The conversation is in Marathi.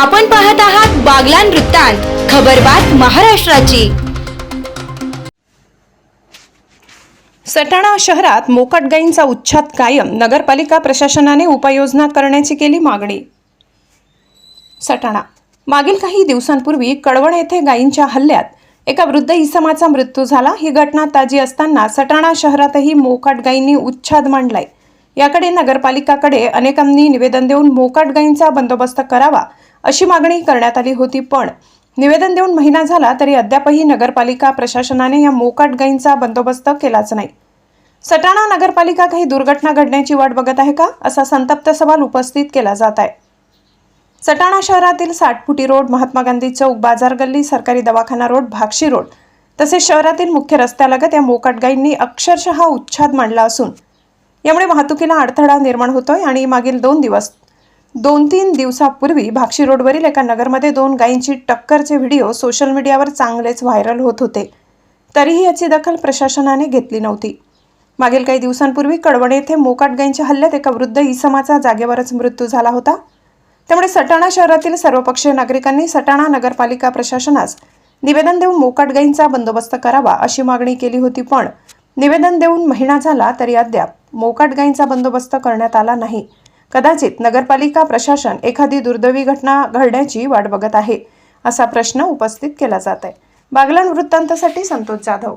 आपण पाहत आहात बागलान वृत्तांत खबरबात महाराष्ट्राची. सटाणा शहरात मोकाट गायींचा उच्छाद कायम नगरपालिका प्रशासनाने उपाययोजना करण्याची केली मागणी. सटाणा. मागील काही दिवसांपूर्वी कळवण येथे गायींच्या हल्ल्यात एका वृद्ध इसमाचा मृत्यू झाला. ही घटना ताजी असताना सटाणा शहरातही मोकाट गायींनी उच्छाद मांडलाय. याकडे नगरपालिकाकडे अनेकांनी निवेदन देऊन मोकाट गायींचा बंदोबस्त करावा अशी मागणी करण्यात आली होती. पण निवेदन देऊन महिना झाला तरी अद्यापही नगरपालिका प्रशासनाने या मोकाट गाईंचा बंदोबस्त केलाच नाही. सटाणा नगरपालिका काही दुर्घटना घडण्याची वाट बघत आहे का? असा संतप्त सवाल उपस्थित केला जात आहे. सटाणा शहरातील साठफुटी रोड महात्मा गांधी चौक बाजार गल्ली सरकारी दवाखाना रोड भाक्षी रोड तसेच शहरातील मुख्य रस्त्यालगत या मोकाट गाईंनी अक्षरशः उच्छाद मांडला असून यामुळे वाहतुकीला अडथळा निर्माण होतोय आणि मागील दोन दिवस दोन तीन दिवसापूर्वी भाक्षी रोडवरील एका नगरमध्ये दोन गायींची टक्करचे व्हिडिओ सोशल मीडियावर चांगलेच व्हायरल होत होते. तरीही याची दखल प्रशासनाने घेतली नव्हती. मागील काही दिवसांपूर्वी कडवणे येथे मोकाट गायींच्या हल्ल्यात एका वृद्ध इसमाचा जागेवरच मृत्यू झाला होता. त्यामुळे सटाणा शहरातील सर्वपक्षीय नागरिकांनी सटाणा नगरपालिका प्रशासनास निवेदन देऊन मोकाट गायींचा बंदोबस्त करावा अशी मागणी केली होती पण निवेदन देऊन महिना झाला तरी अद्याप मोकाट गायींचा बंदोबस्त करण्यात आला नाही. कदाचित नगरपालिका प्रशासन एखादी दुर्दैवी घटना घडण्याची वाट बघत आहे असा प्रश्न उपस्थित केला जात आहे बागलान वृत्तांतासाठी संतोष जाधव.